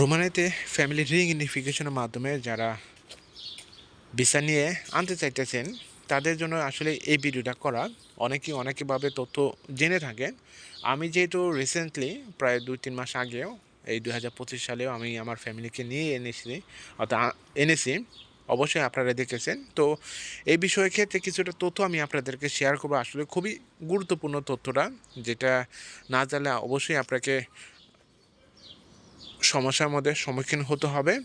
রোমানিতে family রিইউনিফিকেশনের মাধ্যমে যারা visa নিয়ে আনতে চাইতেছেন, তাদের জন্য আসলে এই ভিডিওটা করা। অনেকেই অনেকভাবে তথ্য জেনে থাকেন। আমি যেহেতু রিসেন্টলি প্রায় দুই তিন মাস আগেও, এই দুই হাজার পঁচিশ সালেও আমি আমার ফ্যামিলিকে নিয়ে এনেছি, অর্থাৎ এনেছি। অবশ্যই আপনারা দেখেছেন। তো এই বিষয়ের ক্ষেত্রে কিছুটা তথ্য আমি আপনাদেরকে শেয়ার করব। আসলে খুবই গুরুত্বপূর্ণ তথ্যটা, যেটা না জানলে অবশ্যই আপনাকে সমস্যার মধ্যে সম্মুখীন হতে হবে।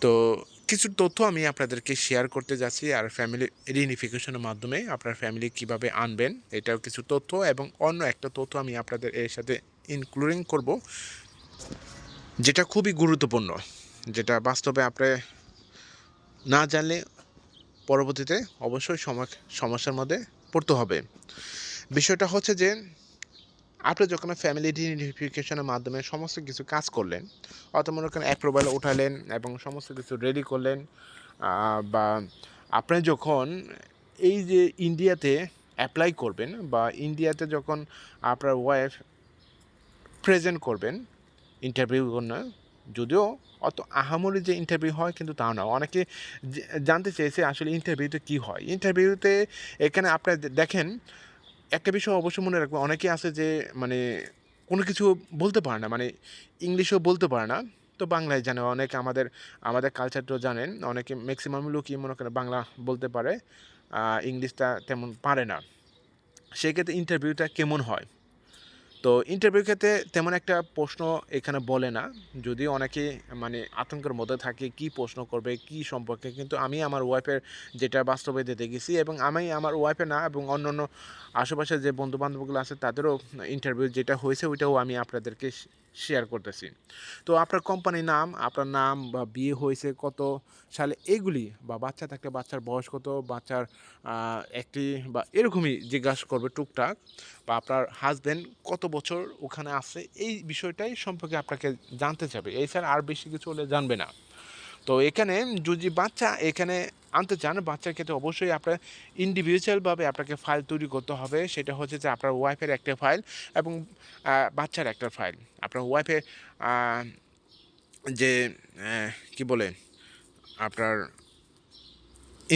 তো কিছু তথ্য আমি আপনাদেরকে শেয়ার করতে যাচ্ছি আর ফ্যামিলি রিনিফিকেশনের মাধ্যমে আপনার ফ্যামিলি কীভাবে আনবেন, এটাও কিছু তথ্য এবং অন্য একটা তথ্য আমি আপনাদের এর সাথে ইনক্লুডিং করব, যেটা খুবই গুরুত্বপূর্ণ, যেটা বাস্তবে আপনি না জানলে পরবর্তীতে অবশ্যই সমা- সমস্যার মধ্যে পড়তে হবে। বিষয়টা হচ্ছে যে আপনি যখন ফ্যামিলি রিউনিফিকেশনের মাধ্যমে সমস্ত কিছু কাজ করলেন অত মনে করেন অ্যাপ্রুভাল উঠালেন এবং সমস্ত কিছু রেডি করলেন বা আপনি যখন এই যে ইন্ডিয়াতে অ্যাপ্লাই করবেন বা ইন্ডিয়াতে যখন আপনার ওয়াইফ প্রেজেন্ট করবেন ইন্টারভিউ জন্য, যদিও অত আহামরি যে ইন্টারভিউ হয় কিন্তু তা না। অনেকে জানতে চেয়েছে আসলে ইন্টারভিউতে কী হয়। ইন্টারভিউতে এখানে আপনার দেখেন একটা বিষয় অবশ্যই মনে রাখব, অনেকে আছে যে মানে কোনো কিছু বলতে পারে না মানে ইংলিশও বলতে পারে না। তো বাংলায় জানে, অনেকে আমাদের আমাদের কালচারটাও জানেন, অনেকে ম্যাক্সিমাম লোকই মনে করেন বাংলা বলতে পারে ইংলিশটা তেমন পারে না। সেক্ষেত্রে ইন্টারভিউটা কেমন হয়? তো ইন্টারভিউ ক্ষেত্রে তেমন একটা প্রশ্ন এখানে বলে না। যদি অনেকে মানে আতঙ্কের মধ্যে থাকে, কি প্রশ্ন করবে, কি সম্পর্কে, কিন্তু আমি আমার ওয়াইফের যেটা বাস্তবে দিতে গেছি এবং আমি আমার ওয়াইফে না এবং অন্য অন্য আশেপাশে যে বন্ধুবান্ধবগুলো আছে, তাদেরও ইন্টারভিউ যেটা হয়েছে, ওইটাও আমি আপনাদেরকে শেয়ার করতেছি। তো আপনার কোম্পানির নাম, আপনার নাম বা বিয়ে হয়েছে কত সালে, এগুলি বা বাচ্চা থাকলে বাচ্চার বয়স কত, বাচ্চার একটি বা এরকমই জিজ্ঞাসা করবে টুকটাক বা আপনার হাজব্যান্ড কত বছর ওখানে আছে, এই বিষয়টাই সম্পর্কে আপনাকে জানতে চাবে। এছাড়া আর বেশি কিছু হলে জানবে না। তো এখানে যদি বাচ্চা এখানে আনতে চান বাচ্চার ক্ষেত্রে অবশ্যই আপনার ইন্ডিভিজুয়ালভাবে আপনাকে ফাইল তৈরি করতে হবে। সেটা হচ্ছে যে আপনার ওয়াইফের একটা ফাইল এবং বাচ্চার একটা ফাইল আপনার ওয়াইফের যে কি বলে, আপনার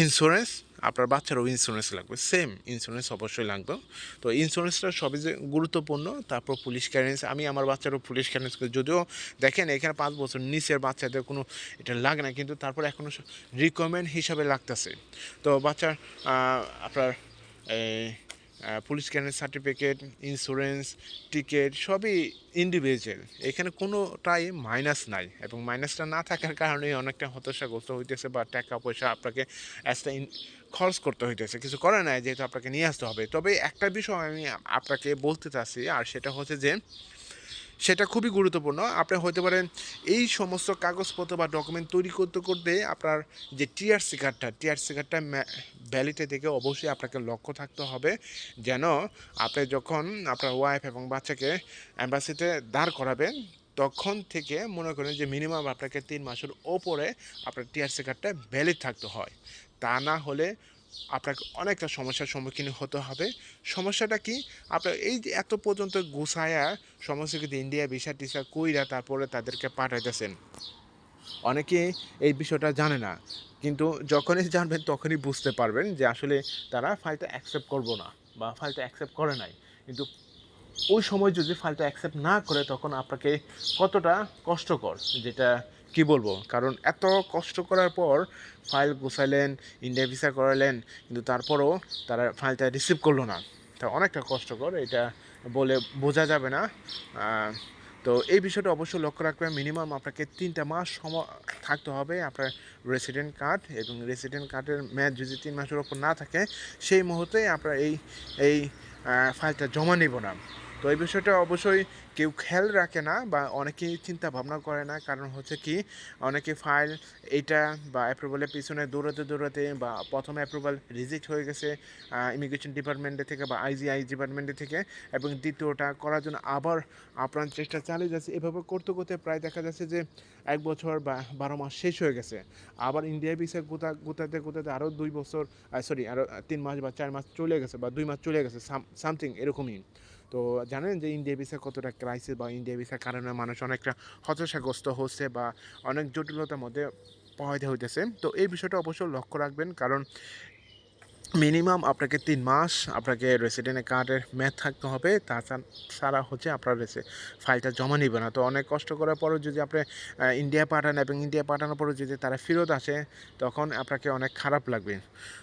ইন্স্যুরেন্স আপনার বাচ্চারও ইন্স্যুরেন্স লাগবে। সেম ইন্স্যুরেন্স অবশ্যই লাগবে। তো ইন্স্যুরেন্সটা সবই যে গুরুত্বপূর্ণ তারপর পুলিশ ক্যারেন্স আমি আমার বাচ্চারও পুলিশ ক্যারেন্স করি। যদিও দেখেন এখানে পাঁচ বছর নিচের বাচ্চাদের কোনো এটা লাগে না কিন্তু তারপর এখনও রিকমেন্ড হিসাবে লাগতেছে। তো বাচ্চার আপনার এই, পুলিশ ক্যানের সার্টিফিকেট ইন্স্যুরেন্স টিকিট সবই ইন্ডিভিজুয়াল এখানে কোনোটাই মাইনাস নাই এবং মাইনাসটা না থাকার কারণে অনেকটা হতাশাগ্রস্ত হইতেছে বা টাকা পয়সা আপনাকে একটা খরচ করতে হইতেছে। কিছু করে নাই, যেহেতু আপনাকে নিয়ে আসতে হবে। তবে একটা বিষয় আমি আপনাকে বলতে চাচ্ছি, আর সেটা হচ্ছে যে সেটা খুবই গুরুত্বপূর্ণ। আপনি হতে পারেন এই সমস্ত কাগজপত্র বা ডকুমেন্ট তৈরি করতে করতে আপনার যে টিআরসি কার্ডটা টিআরসি কার্ডটা ভ্যালিটে থেকে অবশ্যই আপনাকে লক্ষ্য থাকতে হবে যেন আপনি যখন আপনার ওয়াইফ এবং বাচ্চাকে অ্যাম্বাসিতে দাঁড় করাবেন, তখন থেকে মনে করেন যে মিনিমাম আপনাকে তিন মাসের ওপরে আপনার টিআরসি কার্ডটা ভ্যালিড থাকতে হয়। তা না হলে আপনাকে অনেকটা সমস্যার সম্মুখীন হতে হবে। সমস্যাটা কি? আপনার এই যে এত পর্যন্ত গুছায়া সমস্ত কিছু ইন্ডিয়া ভিসা টিসা কইরা তারপরে তাদেরকে পাঠাইতেছেন। অনেকে এই বিষয়টা জানে না, কিন্তু যখনই জানবেন তখনই বুঝতে পারবেন যে আসলে তারা ফাইলটা অ্যাকসেপ্ট করব না বা ফাইলটা অ্যাকসেপ্ট করে নাই। কিন্তু ওই সময় যদি ফাইলটা অ্যাকসেপ্ট না করে তখন আপনাকে কতটা কষ্টকর, যেটা কি বলব? কারণ এত কষ্ট করার পর ফাইল গুছাইলেন, ইন্ডিয়া ভিসা করালেন, কিন্তু তারপরও তারা ফাইলটা রিসিভ করল না। তা অনেকটা কষ্টকর, এটা বলে বোঝা যাবে না। তো এই বিষয়টা অবশ্যই লক্ষ্য রাখবেন। মিনিমাম আপনাকে তিনটা মাস সময় থাকতে হবে আপনার রেসিডেন্ট কার্ড এবং রেসিডেন্ট কার্ডের মেয়াদ যদি তিন মাসের ওপর না থাকে, সেই মুহূর্তে আপনার এই এই ফাইলটা জমা নেব না। তো এই বিষয়টা অবশ্যই কেউ খেয়াল রাখে না বা অনেকেই চিন্তা ভাবনা করে না। কারণ হচ্ছে কি, অনেকে ফাইল এইটা বা অ্যাপ্রুভালের পিছনে দৌড়াতে দৌড়াতে বা প্রথমে অ্যাপ্রুভাল রিজেক্ট হয়ে গেছে ইমিগ্রেশন ডিপার্টমেন্টের থেকে বা আইজিআই ডিপার্টমেন্টের থেকে এবং দ্বিতীয়টা করার জন্য আবার আপনার চেষ্টা চালিয়ে যাচ্ছে। এভাবে করতে করতে প্রায় দেখা যাচ্ছে যে এক বছর বা বারো মাস শেষ হয়ে গেছে। আবার ইন্ডিয়া ভিসা গোতা, গোতাতে গোতাতে আরও দুই বছর সরি আরও তিন মাস বা চার মাস চলে গেছে বা দুই মাস চলে গেছে সামথিং এরকমই। তো জানেন যে ইন্ডিয়া ভিসা কতটা ক্রাইসিস বা ইন্ডিয়া ভিসার কারণে মানুষ অনেকটা হতাশাগ্রস্ত হচ্ছে বা অনেক জটিলতার মধ্যে প্রভাবিত হইতেছে। তো এই বিষয়টা অবশ্যই লক্ষ্য রাখবেন, কারণ মিনিমাম আপনাকে তিন মাস আপনাকে রেসিডেন্ট কার্ডের ম্যাথ থাকতে হবে। তাছাড়া হচ্ছে আপনার রেসে ফাইলটা জমা নিবে না। তো অনেক কষ্ট করার পরেও যদি আপনি ইন্ডিয়া পাঠান এবং ইন্ডিয়া পাঠানোর পরও যদি তারা ফেরত আসে, তখন আপনাকে অনেক খারাপ লাগবে।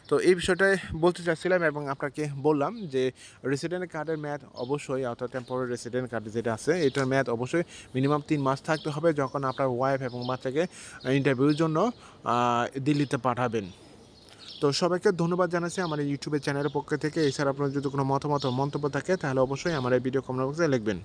তো এই বিষয়টাই বলতে চাচ্ছিলাম এবং আপনাকে বললাম যে রেসিডেন্ট কার্ডের ম্যাথ অবশ্যই, অর্থাৎ টেম্পোরারি রেসিডেন্ট কার্ড যেটা আছে, এটার ম্যাথ অবশ্যই মিনিমাম তিন মাস থাকতে হবে যখন আপনার ওয়াইফ এবং বাচ্চাকে ইন্টারভিউর জন্য দিল্লিতে পাঠাবেন। তো সবাইকে ধন্যবাদ জানাচ্ছি আমার ইউটিউবের চ্যানেলের পক্ষ থেকে। এছাড়া আপনার যদি কোনো মতামত মন্তব্য থাকে, তাহলে অবশ্যই আমার এই ভিডিও কমেন্ট বক্সে লিখবেন।